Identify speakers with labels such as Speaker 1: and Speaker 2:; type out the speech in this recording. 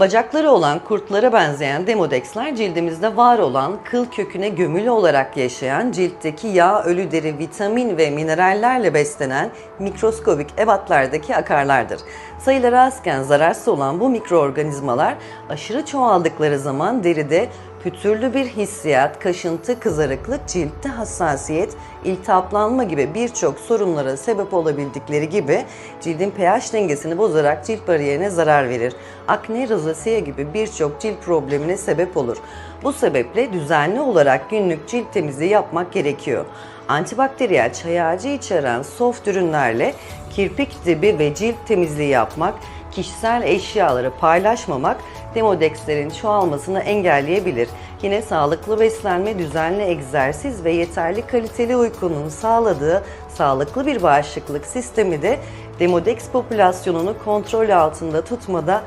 Speaker 1: Bacakları olan kurtlara benzeyen demodexler cildimizde var olan kıl köküne gömülü olarak yaşayan ciltteki yağ, ölü deri, vitamin ve minerallerle beslenen mikroskobik ebatlardaki akarlardır. Sayıları azken zararsız olan bu mikroorganizmalar aşırı çoğaldıkları zaman deride pütürlü bir hissiyat, kaşıntı, kızarıklık, ciltte hassasiyet, iltihaplanma gibi birçok sorunlara sebep olabildikleri gibi cildin pH dengesini bozarak cilt bariyerine zarar verir. Akne, rozasiye gibi birçok cilt problemine sebep olur. Bu sebeple düzenli olarak günlük cilt temizliği yapmak gerekiyor. Antibakteriyel çay ağacı içeren soft ürünlerle kirpik dibi ve cilt temizliği yapmak, kişisel eşyaları paylaşmamak demodexlerin çoğalmasını engelleyebilir. Yine sağlıklı beslenme, düzenli egzersiz ve yeterli kaliteli uykunun sağladığı sağlıklı bir bağışıklık sistemi de demodex popülasyonunu kontrol altında tutmada